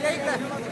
E aí, cara?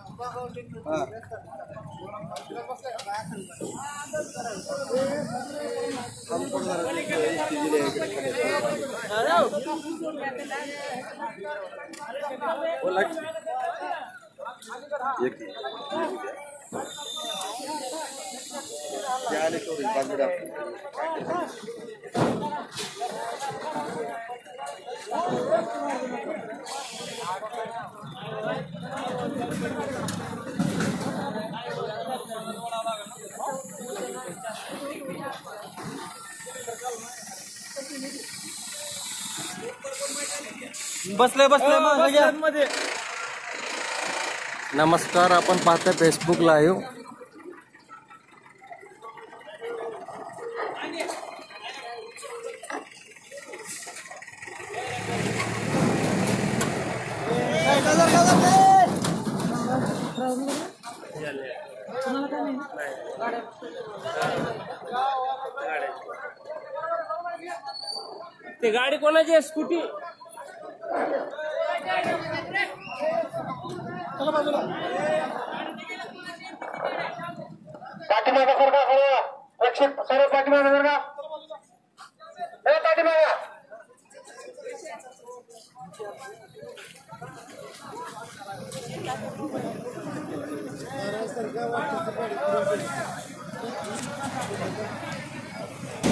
एक क्या लिखो पाँच मिनट बसले बसले मध्ये. नमस्कार आपण पाहतोय फेसबुक लाईव्ह ते गाडी कोणाची आहे? स्कूटी? पाठीमागा सरका सर्व रक्षित सर्व पाठीमागा सरका. ए पाठीमागा.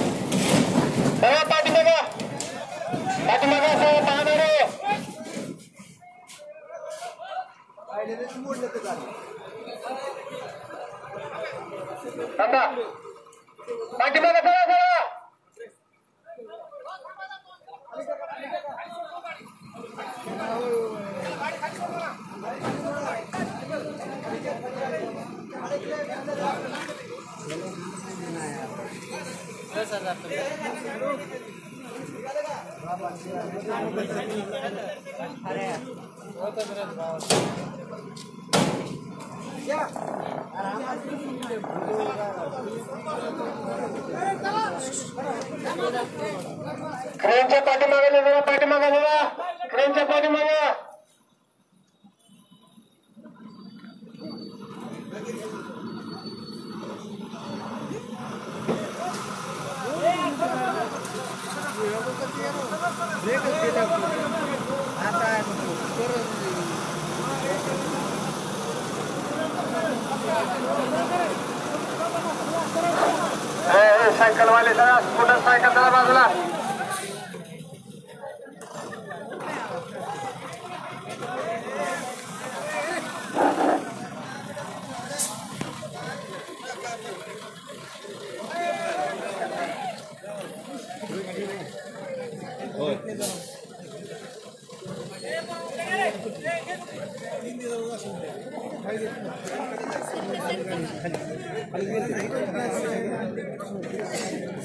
सर्व पाठीमागा पाठीमागा सर्व पाहणारे थांबा पाठीमागा सरळ सरळ क्रेनच्या पाठीमागे जरा पाठीमागा जरा क्रेनच्या पाठीमागे सायकल वाले जरा स्कूटर सायकल जरा बाजूला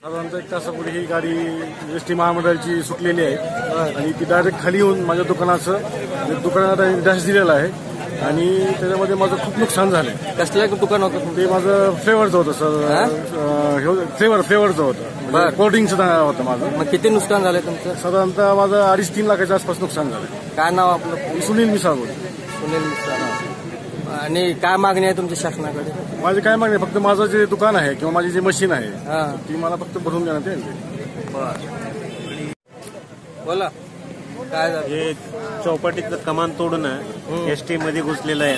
साधारणतः एक तासापूर्वी ही गाडी एस टी महामंडळाची सुटलेली आहे. आणि ती डायरेक्ट खाली येऊन माझ्या दुकानाचं म्हणजे दुकानात डॅश दिलेला आहे. आणि त्याच्यामध्ये माझं खूप नुकसान झालं कसलं दुकान होतं ते माझं फ्लेवरचं होतं सर फ्लेवर फ्लेवरचं होतं. कोल्ड्रिंकचं होतं. माझं. मग किती नुकसान झालं तुमचं? साधारणतः माझं अडीच तीन लाखाच्या आसपास नुकसान झालं काय नाव आपलं? सुनील मिसाळ बोल सुनील मिश्रा. आणि काय मागणी आहे तुमच्या शासनाकडे? माझी काय मागणी? फक्त माझं जे दुकान आहे किंवा माझी जी मशीन आहे हा. ती मला फक्त भरून देण्यात येईल. बोला. काय झालं? हे चौपाटीचं कमान तोडून एस टी मध्ये घुसलेलं आहे.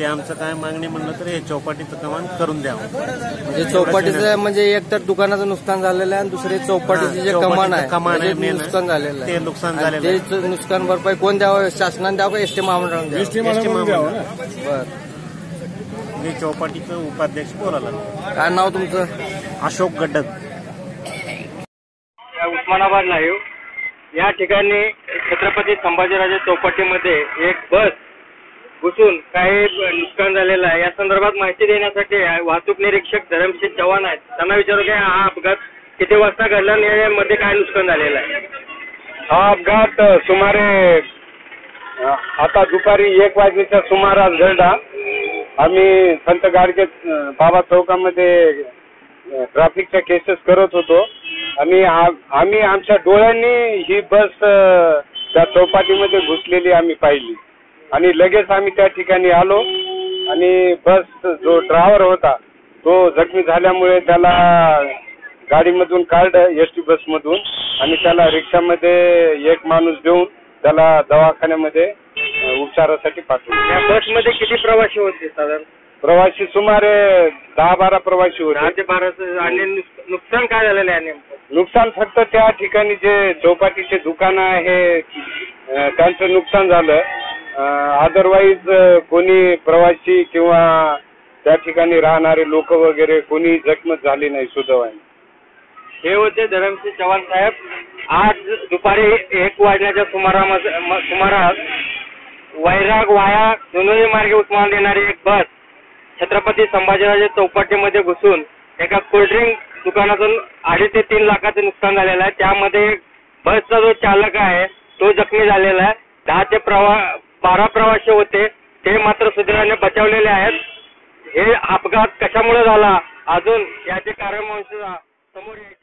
ते आमचं काय मागणी म्हणलं तर हे चौपाटीचं कमान करून द्यावं म्हणजे चौपाटीचं म्हणजे एक तर दुकानाचं नुकसान झालेलं आहे आणि दुसरे चौपाटीचे जे कमान आहे कमान आहे म्हणजे main. नुकसान झालेलं आहे. ते नुकसान झालेलं आहे. ते नुकसान भरपाई कोण द्यावं? शासनाने द्यावं का एसटी महामंडळाने ना? बरं मी चौपाटीचं उपाध्यक्ष बोलायला काय नाव तुमचं? अशोक गड्डक. उस्मानाबाद लाईव्ह. या ठिकाणी छत्रपती संभाजीराजे चौपाटीमध्ये एक बस घुसून काही नुकसान झालेलं आहे. या संदर्भात माहिती देण्यासाठी वाहतूक निरीक्षक धरमसिंग चव्हाण आहेत. त्यांना विचारू की हा अपघात किती वाजता घडला आणि मध्ये काय नुकसान झालेलं आहे? हा अपघात सुमारे आता दुपारी एक वाजेच्या सुमारास घडला. आम्ही संत गाडगे बाबा चौकामध्ये ट्रॅफिकच्या केसेस करत होतो. आणि आम्ही आमच्या डोळ्यांनी ही बस त्या चौपाटीमध्ये घुसलेली आम्ही पाहिली. आणि लगेच आम्ही त्या ठिकाणी आलो. आणि बस जो ड्रायव्हर होता तो जखमी झाल्यामुळे त्याला गाडीमधून काढलं एस टी बसमधून. आणि त्याला रिक्षामध्ये एक माणूस देऊन त्याला दवाखान्यामध्ये उपचारासाठी पाठवलं. या बसमध्ये किती प्रवासी होते साधारण? प्रवासी सुमारे दहा बारा प्रवासी दहा होते ते बारा आणि नुक- नुकसान काय झालेलं आहे नेमकं? नुकसान फक्त त्या ठिकाणी जे चौपाटीचे दुकान आहे अ, त्यांचं नुकसान झालं. अदरवाईज कोणी प्रवासी किंवा त्या ठिकाणी राहणारे लोक वगैरे कोणी जखमत झाली नाही सुदैवाने. हे होते धरमसिंग चव्हाण साहेब. आज दुपारी एक वाजण्याच्या सुमारामध्ये सुमारास वैराग वाया दोन्ही मार्गे उस्मान देणारी एक बस छत्रपती संभाजीराजे चौपाटीमध्ये घुसून एका कोल्ड्रिंक दुकानातून अडीच ते तीन लाखाचं नुकसान झालेलं आहे. त्यामध्ये बसचा जो चालक आहे तो जखमी झालेला आहे. दहा ते प्रवा बारा प्रवासी होते. ते मात्र सुदैवाने बचावलेले आहेत. हे अपघात कशामुळे झाला? अजून याचे कारण समोर यायचे